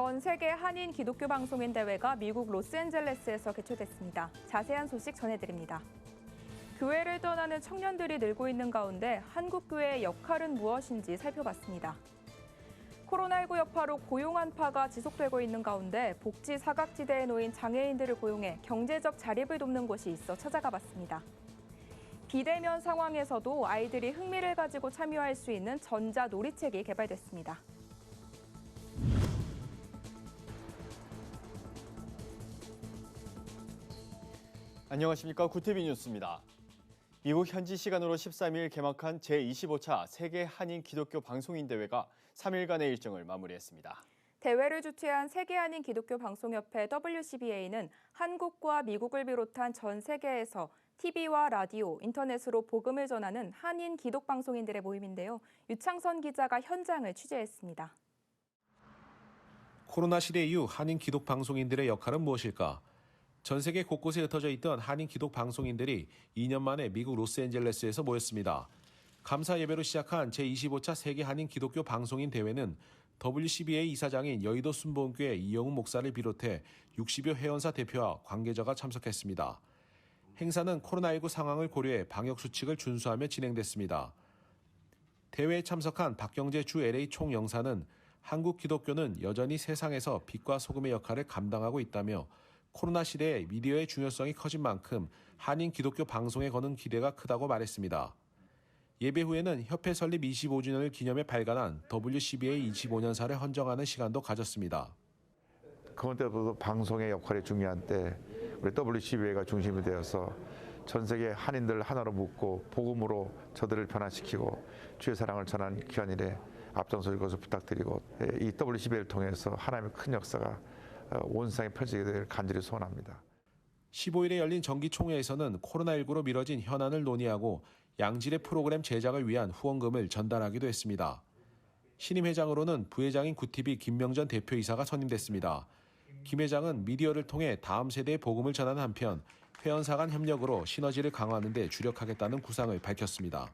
전 세계 한인 기독교 방송인 대회가 미국 로스앤젤레스에서 개최됐습니다. 자세한 소식 전해드립니다. 교회를 떠나는 청년들이 늘고 있는 가운데 한국 교회의 역할은 무엇인지 살펴봤습니다. 코로나19 여파로 고용 한파가 지속되고 있는 가운데 복지 사각지대에 놓인 장애인들을 고용해 경제적 자립을 돕는 곳이 있어 찾아가 봤습니다. 비대면 상황에서도 아이들이 흥미를 가지고 참여할 수 있는 전자 놀이책이 개발됐습니다. 안녕하십니까 구티비 뉴스입니다. 미국 현지 시간으로 13일 개막한 제25차 세계 한인 기독교 방송인 대회가 3일간의 일정을 마무리했습니다. 대회를 주최한 세계 한인 기독교 방송협회 WCBA는 한국과 미국을 비롯한 전 세계에서 TV와 라디오, 인터넷으로 복음을 전하는 한인 기독 방송인들의 모임인데요. 유창선 기자가 현장을 취재했습니다. 코로나 시대 이후 한인 기독 방송인들의 역할은 무엇일까? 전 세계 곳곳에 흩어져 있던 한인 기독 방송인들이 2년 만에 미국 로스앤젤레스에서 모였습니다. 감사 예배로 시작한 제25차 세계 한인 기독교 방송인 대회는 WCBA 이사장인 여의도 순복음교회 이영훈 목사를 비롯해 60여 회원사 대표와 관계자가 참석했습니다. 행사는 코로나19 상황을 고려해 방역 수칙을 준수하며 진행됐습니다. 대회에 참석한 박경재 주 LA 총영사는 한국 기독교는 여전히 세상에서 빛과 소금의 역할을 감당하고 있다며 코로나 시대에 미디어의 중요성이 커진 만큼 한인 기독교 방송에 거는 기대가 크다고 말했습니다. 예배 후에는 협회 설립 25주년을 기념해 발간한 WCBA 25년사를 헌정하는 시간도 가졌습니다. 그런데도 방송의 역할이 중요한 때 우리 WCBA가 중심이 되어서 전 세계 한인들 하나로 묶고 복음으로 저들을 변화시키고 주의 사랑을 전한 귀한 일에 앞장서줄 것을 부탁드리고 예, 이 WCBA를 통해서 하나님의 큰 역사가 어, 온 세상에 펼치게 되기를 간절히 소원합니다. 15일에 열린 정기총회에서는 코로나19로 미뤄진 현안을 논의하고 양질의 프로그램 제작을 위한 후원금을 전달하기도 했습니다. 신임 회장으로는 부회장인 구티비 김명전 대표이사가 선임됐습니다. 김 회장은 미디어를 통해 다음 세대의 복음을 전하는 한편 회원사 간 협력으로 시너지를 강화하는 데 주력하겠다는 구상을 밝혔습니다.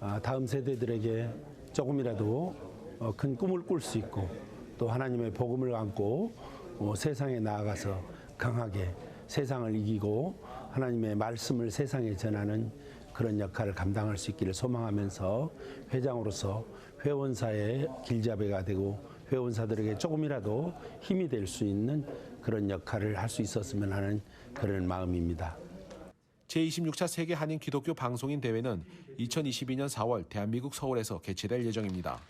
아, 다음 세대들에게 조금이라도 어, 큰 꿈을 꿀 수 있고 또 하나님의 복음을 안고 어, 세상에 나아가서 강하게 세상을 이기고 하나님의 말씀을 세상에 전하는 그런 역할을 감당할 수 있기를 소망하면서 회장으로서 회원사의 길잡이가 되고 회원사들에게 조금이라도 힘이 될 수 있는 그런 역할을 할 수 있었으면 하는 그런 마음입니다. 제26차 세계 한인 기독교 방송인 대회는 2022년 4월 대한민국 서울에서 개최될 예정입니다.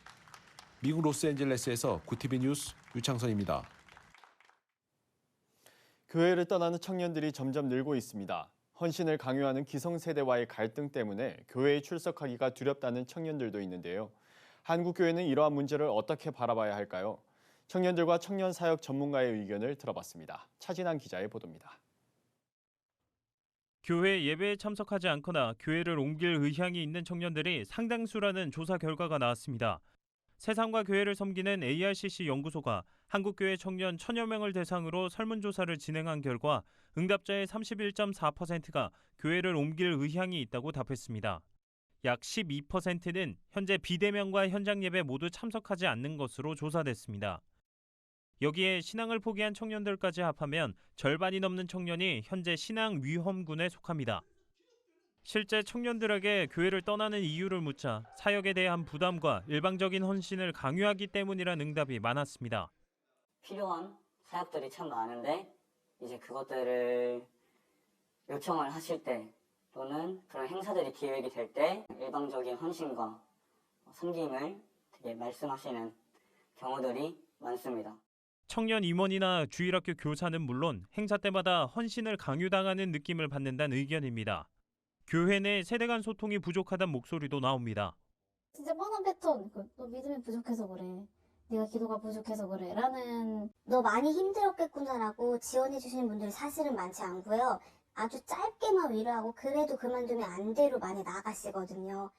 미국 로스앤젤레스에서 구티비 뉴스 유창선입니다. 교회를 떠나는 청년들이 점점 늘고 있습니다. 헌신을 강요하는 기성세대와의 갈등 때문에 교회에 출석하기가 두렵다는 청년들도 있는데요. 한국교회는 이러한 문제를 어떻게 바라봐야 할까요? 청년들과 청년 사역 전문가의 의견을 들어봤습니다. 차진환 기자의 보도입니다. 교회 예배에 참석하지 않거나 교회를 옮길 의향이 있는 청년들이 상당수라는 조사 결과가 나왔습니다. 세상과 교회를 섬기는 ARCC 연구소가 한국교회 청년 천여 명을 대상으로 설문조사를 진행한 결과 응답자의 31.4%가 교회를 옮길 의향이 있다고 답했습니다. 약 12%는 현재 비대면과 현장 예배 모두 참석하지 않는 것으로 조사됐습니다. 여기에 신앙을 포기한 청년들까지 합하면 절반이 넘는 청년이 현재 신앙 위험군에 속합니다. 실제 청년들에게 교회를 떠나는 이유를 묻자 사역에 대한 부담과 일방적인 헌신을 강요하기 때문이란 응답이 많았습니다. 필요한 사역들이 참 많은데 이제 그것들을 요청을 하실 때 또는 그런 행사들이 기획이 될 때 일방적인 헌신과 섬김을 되게 말씀하시는 경우들이 많습니다. 청년 임원이나 주일학교 교사는 물론 행사 때마다 헌신을 강요당하는 느낌을 받는다는 의견입니다. 교회 내 세대 간 소통이 부족하다는 목소리도 나옵니다. 진짜 뻔한 패턴. 그, 너 믿음이 부족해서 그래. 네가 기도가 부족해서 그래. 라는 너 많이 힘들었겠구나라고 지원해 주시는 분들이 사실은 많지 않고요. 아주 짧게만 위로하고 그래도 그만두면 안 돼로 많이 나가시거든요.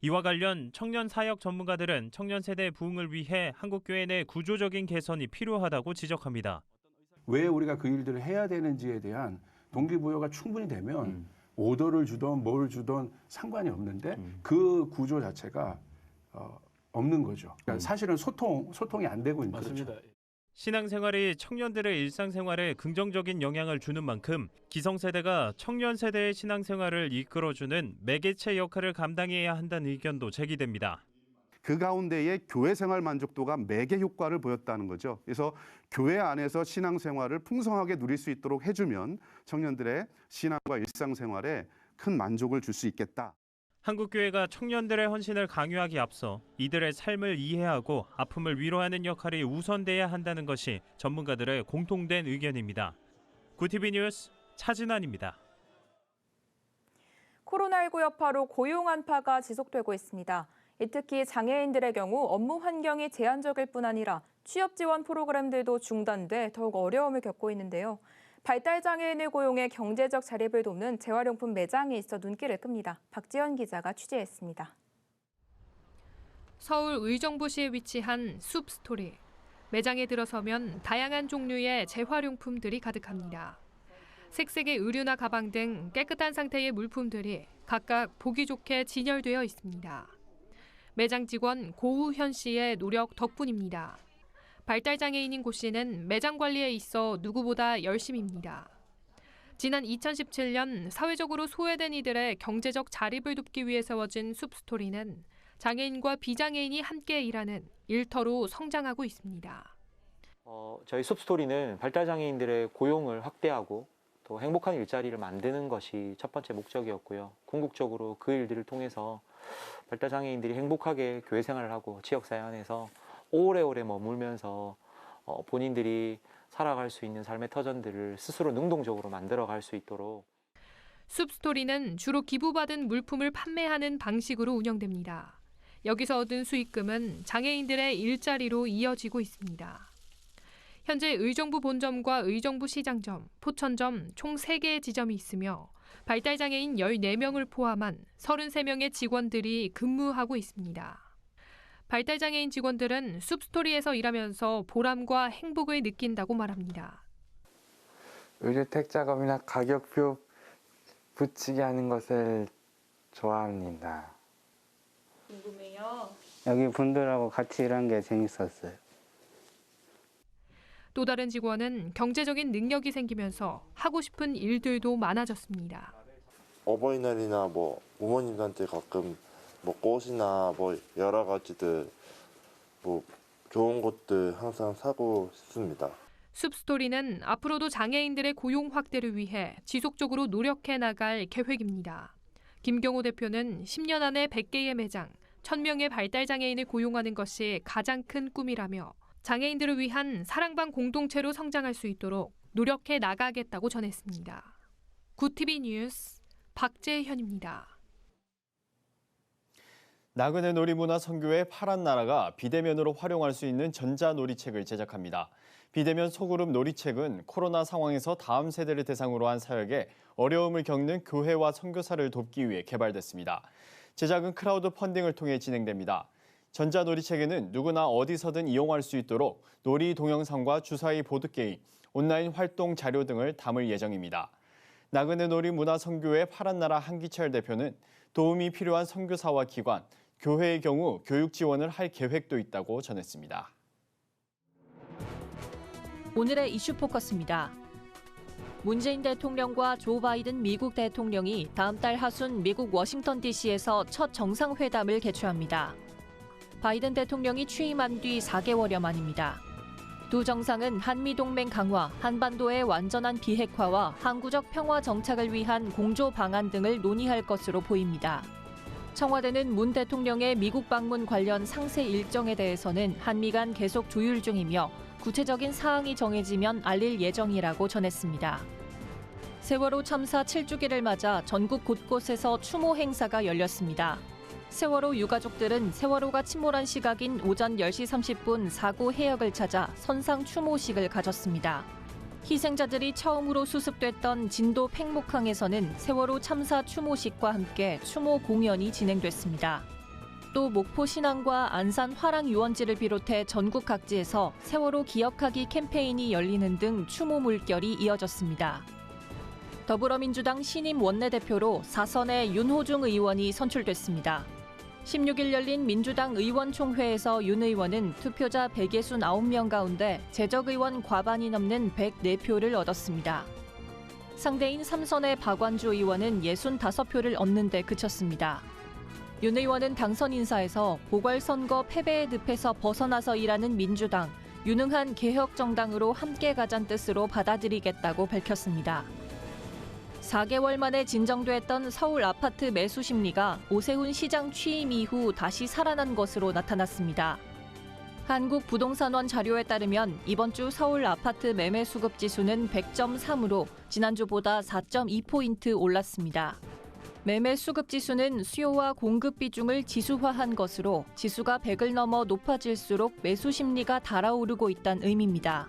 이와 관련 청년 사역 전문가들은 청년 세대 부흥을 위해 한국교회 내 구조적인 개선이 필요하다고 지적합니다. 왜 우리가 그 일들을 해야 되는지에 대한 동기부여가 충분히 되면 오더를 주던 뭘 주던 상관이 없는데 그 구조 자체가 어, 없는 거죠. 그러니까 사실은 소통 소통이 안 되고 있는 거죠. 신앙생활이 청년들의 일상생활에 긍정적인 영향을 주는 만큼 기성세대가 청년 세대의 신앙생활을 이끌어주는 매개체 역할을 감당해야 한다는 의견도 제기됩니다. 그 가운데에 교회 생활 만족도가 매개 효과를 보였다는 거죠. 그래서 교회 안에서 신앙 생활을 풍성하게 누릴 수 있도록 해주면 청년들의 신앙과 일상 생활에 큰 만족을 줄 수 있겠다. 한국교회가 청년들의 헌신을 강요하기 앞서 이들의 삶을 이해하고 아픔을 위로하는 역할이 우선돼야 한다는 것이 전문가들의 공통된 의견입니다. 구티비 뉴스 차진환입니다. 코로나19 여파로 고용 한파가 지속되고 있습니다. 이 특히 장애인들의 경우 업무 환경이 제한적일 뿐 아니라 취업 지원 프로그램들도 중단돼 더욱 어려움을 겪고 있는데요. 발달 장애인을 고용해 경제적 자립을 돕는 재활용품 매장이 있어 눈길을 끕니다. 박지연 기자가 취재했습니다. 서울 의정부시에 위치한 숲스토리. 매장에 들어서면 다양한 종류의 재활용품들이 가득합니다. 색색의 의류나 가방 등 깨끗한 상태의 물품들이 각각 보기 좋게 진열되어 있습니다. 매장 직원 고우현 씨의 노력 덕분입니다. 발달 장애인인 고 씨는 매장 관리에 있어 누구보다 열심입니다. 지난 2017년 사회적으로 소외된 이들의 경제적 자립을 돕기 위해 세워진 숲스토리는 장애인과 비장애인이 함께 일하는 일터로 성장하고 있습니다. 어, 저희 숲스토리는 발달장애인들의 고용을 확대하고 또 행복한 일자리를 만드는 것이 첫 번째 목적이었고요. 궁극적으로 그 일들을 통해서 발달장애인들이 행복하게 교회 생활을 하고 지역사회 안에서 오래오래 머물면서 어, 본인들이 살아갈 수 있는 삶의 터전들을 스스로 능동적으로 만들어갈 수 있도록 숲스토리는 주로 기부받은 물품을 판매하는 방식으로 운영됩니다. 여기서 얻은 수익금은 장애인들의 일자리로 이어지고 있습니다. 현재 의정부 본점과 의정부 시장점, 포천점 총 3개의 지점이 있으며 발달장애인 14명을 포함한 33명의 직원들이 근무하고 있습니다. 발달장애인 직원들은 숲스토리에서 일하면서 보람과 행복을 느낀다고 말합니다. 의류 택 작업이나 가격표 붙이기 하는 것을 좋아합니다. 궁금해요. 여기 분들하고 같이 일하는 게 재밌었어요. 또 다른 직원은 경제적인 능력이 생기면서 하고 싶은 일들도 많아졌습니다. 어버이날이나 뭐 부모님한테 가끔 뭐 꽃이나 뭐 여러 가지들 뭐 좋은 것들 항상 사고 싶습니다. 숲스토리는 앞으로도 장애인들의 고용 확대를 위해 지속적으로 노력해 나갈 계획입니다. 김경호 대표는 10년 안에 100개의 매장, 1000명의 발달장애인을 고용하는 것이 가장 큰 꿈이라며 장애인들을 위한 사랑방 공동체로 성장할 수 있도록 노력해 나가겠다고 전했습니다. 구티비 뉴스 박재현입니다. 나그네 놀이문화 선교회 파란 나라가 비대면으로 활용할 수 있는 전자 놀이책을 제작합니다. 비대면 소그룹 놀이책은 코로나 상황에서 다음 세대를 대상으로 한 사역에 어려움을 겪는 교회와 선교사를 돕기 위해 개발됐습니다. 제작은 크라우드 펀딩을 통해 진행됩니다. 전자 놀이책에는 누구나 어디서든 이용할 수 있도록 놀이 동영상과 주사위 보드게임, 온라인 활동 자료 등을 담을 예정입니다. 나그네 놀이 문화 선교회 파란 나라 한기철 대표는 도움이 필요한 선교사와 기관, 교회의 경우 교육 지원을 할 계획도 있다고 전했습니다. 오늘의 이슈 포커스입니다. 문재인 대통령과 조 바이든 미국 대통령이 다음 달 하순 미국 워싱턴 DC에서 첫 정상회담을 개최합니다. 바이든 대통령이 취임한 뒤 4개월여 만입니다. 두 정상은 한미동맹 강화, 한반도의 완전한 비핵화와 항구적 평화 정착을 위한 공조 방안 등을 논의할 것으로 보입니다. 청와대는 문 대통령의 미국 방문 관련 상세 일정에 대해서는 한미 간 계속 조율 중이며 구체적인 사항이 정해지면 알릴 예정이라고 전했습니다. 세월호 참사 7주기를 맞아 전국 곳곳에서 추모 행사가 열렸습니다. 세월호 유가족들은 세월호가 침몰한 시각인 오전 10시 30분 사고 해역을 찾아 선상 추모식을 가졌습니다. 희생자들이 처음으로 수습됐던 진도 팽목항에서는 세월호 참사 추모식과 함께 추모 공연이 진행됐습니다. 또 목포 신항과 안산 화랑 유원지를 비롯해 전국 각지에서 세월호 기억하기 캠페인이 열리는 등 추모 물결이 이어졌습니다. 더불어민주당 신임 원내대표로 사선의 윤호중 의원이 선출됐습니다. 16일 열린 민주당 의원총회에서 윤 의원은 투표자 169명 가운데 재적 의원 과반이 넘는 104표를 얻었습니다. 상대인 삼선의 박완주 의원은 65표를 얻는 데 그쳤습니다. 윤 의원은 당선 인사에서 보궐선거 패배의 늪에서 벗어나서 일하는 민주당, 유능한 개혁 정당으로 함께 가잔 뜻으로 받아들이겠다고 밝혔습니다. 4개월 만에 진정됐던 서울 아파트 매수 심리가 오세훈 시장 취임 이후 다시 살아난 것으로 나타났습니다. 한국부동산원 자료에 따르면 이번 주 서울 아파트 매매 수급 지수는 100.3으로 지난주보다 4.2포인트 올랐습니다. 매매 수급 지수는 수요와 공급 비중을 지수화한 것으로 지수가 100을 넘어 높아질수록 매수 심리가 달아오르고 있다는 의미입니다.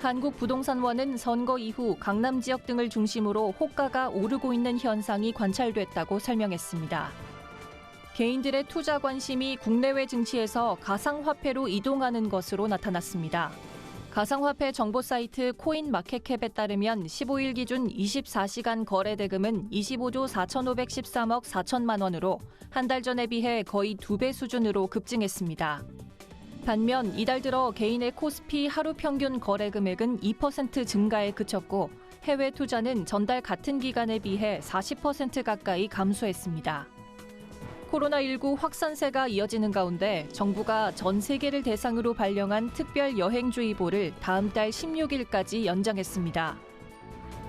한국부동산원은 선거 이후 강남 지역 등을 중심으로 호가가 오르고 있는 현상이 관찰됐다고 설명했습니다. 개인들의 투자 관심이 국내외 증시에서 가상화폐로 이동하는 것으로 나타났습니다. 가상화폐 정보 사이트 코인마켓캡에 따르면 15일 기준 24시간 거래 대금은 25조 4,513억 4천만 원으로 한 달 전에 비해 거의 두 배 수준으로 급증했습니다. 반면 이달 들어 개인의 코스피 하루 평균 거래 금액은 2% 증가에 그쳤고 해외 투자는 전달 같은 기간에 비해 40% 가까이 감소했습니다. 코로나19 확산세가 이어지는 가운데 정부가 전 세계를 대상으로 발령한 특별 여행주의보를 다음 달 16일까지 연장했습니다.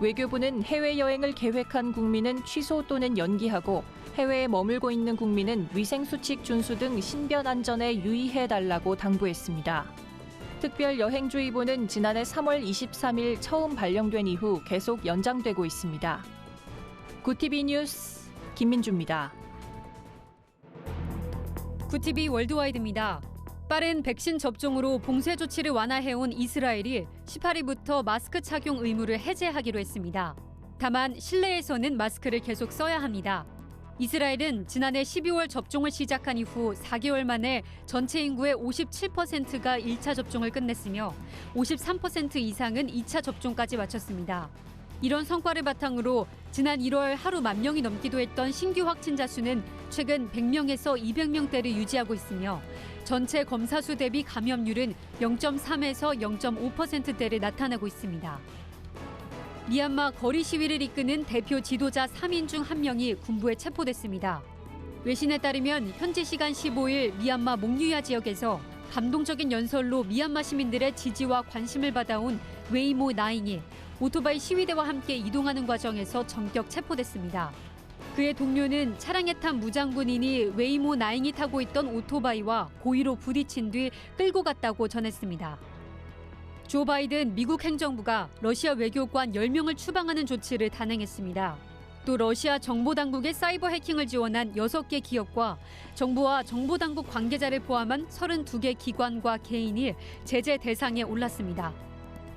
외교부는 해외여행을 계획한 국민은 취소 또는 연기하고 해외에 머물고 있는 국민은 위생수칙 준수 등 신변 안전에 유의해달라고 당부했습니다. 특별 여행주의보는 지난해 3월 23일 처음 발령된 이후 계속 연장되고 있습니다. 구티비 뉴스 김민주입니다. 구티비 월드와이드입니다. 빠른 백신 접종으로 봉쇄 조치를 완화해온 이스라엘이 18일부터 마스크 착용 의무를 해제하기로 했습니다. 다만 실내에서는 마스크를 계속 써야 합니다. 이스라엘은 지난해 12월 접종을 시작한 이후 4개월 만에 전체 인구의 57%가 1차 접종을 끝냈으며 53% 이상은 2차 접종까지 마쳤습니다. 이런 성과를 바탕으로 지난 1월 하루 만 명이 넘기도 했던 신규 확진자 수는 최근 100명에서 200명대를 유지하고 있으며 전체 검사 수 대비 감염률은 0.3에서 0.5%대를 나타나고 있습니다. 미얀마 거리 시위를 이끄는 대표 지도자 3인 중 1명이 군부에 체포됐습니다. 외신에 따르면 현지 시간 15일 미얀마 몽유야 지역에서 감동적인 연설로 미얀마 시민들의 지지와 관심을 받아온 웨이모 나잉이 오토바이 시위대와 함께 이동하는 과정에서 전격 체포됐습니다. 그의 동료는 차량에 탄 무장군인이 웨이모 나잉이 타고 있던 오토바이와 고의로 부딪힌 뒤 끌고 갔다고 전했습니다. 조 바이든 미국 행정부가 러시아 외교관 10명을 추방하는 조치를 단행했습니다. 또 러시아 정보당국의 사이버 해킹을 지원한 6개 기업과 정부와 정보당국 관계자를 포함한 32개 기관과 개인이 제재 대상에 올랐습니다.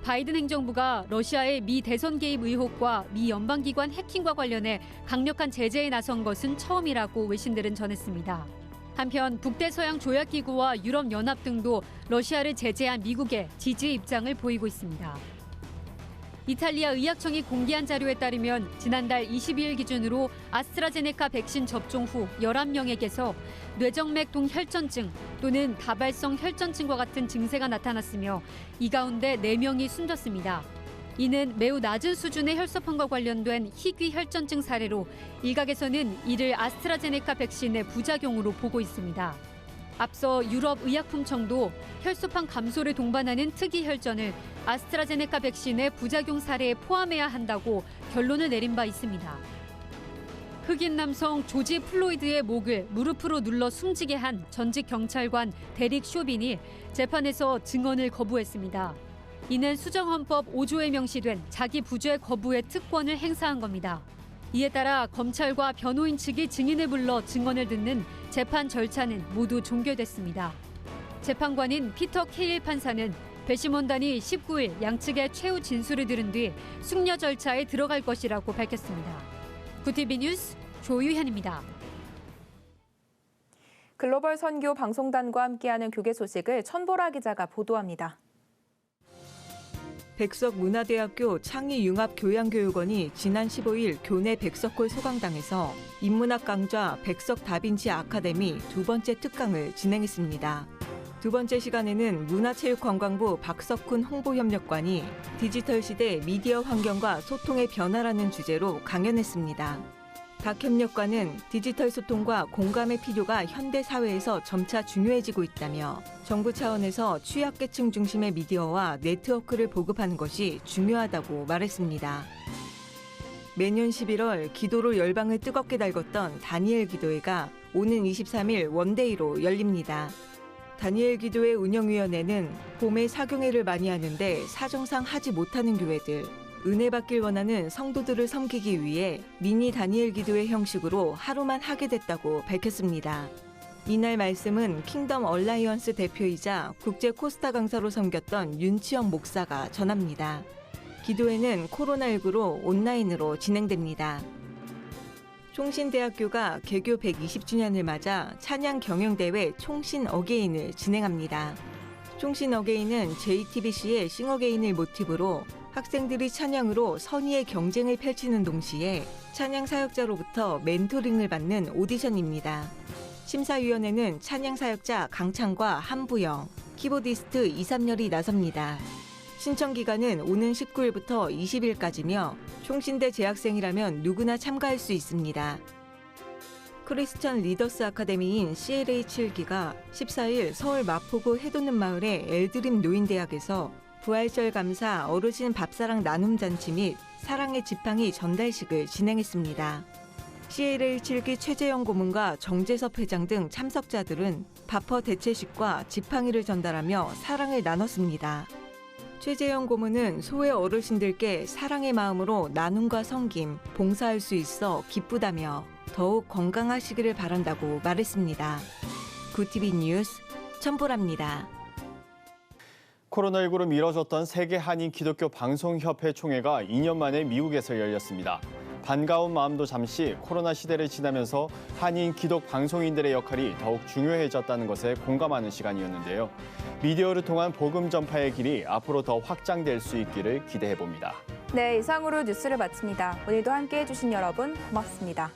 바이든 행정부가 러시아의 미 대선 개입 의혹과 미 연방기관 해킹과 관련해 강력한 제재에 나선 것은 처음이라고 외신들은 전했습니다. 한편 북대서양 조약기구와 유럽연합 등도 러시아를 제재한 미국의 지지 입장을 보이고 있습니다. 이탈리아 의학청이 공개한 자료에 따르면 지난달 22일 기준으로 아스트라제네카 백신 접종 후 11명에게서 뇌정맥 동혈전증 또는 다발성 혈전증과 같은 증세가 나타났으며 이 가운데 4명이 숨졌습니다. 이는 매우 낮은 수준의 혈소판과 관련된 희귀 혈전증 사례로 일각에서는 이를 아스트라제네카 백신의 부작용으로 보고 있습니다. 앞서 유럽 의약품청도 혈소판 감소를 동반하는 특이 혈전을 아스트라제네카 백신의 부작용 사례에 포함해야 한다고 결론을 내린 바 있습니다. 흑인 남성 조지 플로이드의 목을 무릎으로 눌러 숨지게 한 전직 경찰관 데릭 쇼빈이 재판에서 증언을 거부했습니다. 이는 수정헌법 5조에 명시된 자기 부죄 거부의 특권을 행사한 겁니다. 이에 따라 검찰과 변호인 측이 증인을 불러 증언을 듣는 재판 절차는 모두 종결됐습니다. 재판관인 피터 케일 판사는 배심원단이 19일 양측의 최후 진술을 들은 뒤 숙려 절차에 들어갈 것이라고 밝혔습니다. 구티비 뉴스 조유현입니다. 글로벌 선교 방송단과 함께하는 교계 소식을 천보라 기자가 보도합니다. 백석문화대학교 창의융합교양교육원이 지난 15일 교내 백석홀 소강당에서 인문학 강좌 백석 다빈치 아카데미 두 번째 특강을 진행했습니다. 두 번째 시간에는 문화체육관광부 박석훈 홍보협력관이 디지털 시대 미디어 환경과 소통의 변화라는 주제로 강연했습니다. 박 협력관은 디지털 소통과 공감의 필요가 현대 사회에서 점차 중요해지고 있다며 정부 차원에서 취약계층 중심의 미디어와 네트워크를 보급하는 것이 중요하다고 말했습니다. 매년 11월 기도로 열방을 뜨겁게 달궜던 다니엘 기도회가 오는 23일 원데이로 열립니다. 다니엘 기도회 운영위원회는 봄에 사경회를 많이 하는데 사정상 하지 못하는 교회들, 은혜 받길 원하는 성도들을 섬기기 위해 미니 다니엘 기도회 형식으로 하루만 하게 됐다고 밝혔습니다. 이날 말씀은 킹덤 얼라이언스 대표이자 국제 코스타 강사로 섬겼던 윤치영 목사가 전합니다. 기도회는 코로나19로 온라인으로 진행됩니다. 총신대학교가 개교 120주년을 맞아 찬양 경영대회 총신 어게인을 진행합니다. 총신 어게인은 JTBC의 싱어게인을 모티브로 학생들이 찬양으로 선의의 경쟁을 펼치는 동시에 찬양 사역자로부터 멘토링을 받는 오디션입니다. 심사위원회는 찬양 사역자 강창과 한부영, 키보디스트 이삼열이 나섭니다. 신청 기간은 오는 19일부터 20일까지며 총신대 재학생이라면 누구나 참가할 수 있습니다. 크리스천 리더스 아카데미인 CLA 7기가 14일 서울 마포구 해돋는 마을의 엘드림 노인대학에서 부활절 감사 어르신 밥사랑 나눔 잔치 및 사랑의 지팡이 전달식을 진행했습니다. CLA 7기 최재영 고문과 정재섭 회장 등 참석자들은 바퍼 대체식과 지팡이를 전달하며 사랑을 나눴습니다. 최재영 고문은 소외 어르신들께 사랑의 마음으로 나눔과 섬김, 봉사할 수 있어 기쁘다며 더욱 건강하시기를 바란다고 말했습니다. 구티비 뉴스 천보랍니다. 코로나19로 미뤄졌던 세계 한인 기독교 방송협회 총회가 2년 만에 미국에서 열렸습니다. 반가운 마음도 잠시 코로나 시대를 지나면서 한인 기독 방송인들의 역할이 더욱 중요해졌다는 것에 공감하는 시간이었는데요. 미디어를 통한 복음 전파의 길이 앞으로 더 확장될 수 있기를 기대해 봅니다. 네, 이상으로 뉴스를 마칩니다. 오늘도 함께 해 주신 여러분 고맙습니다.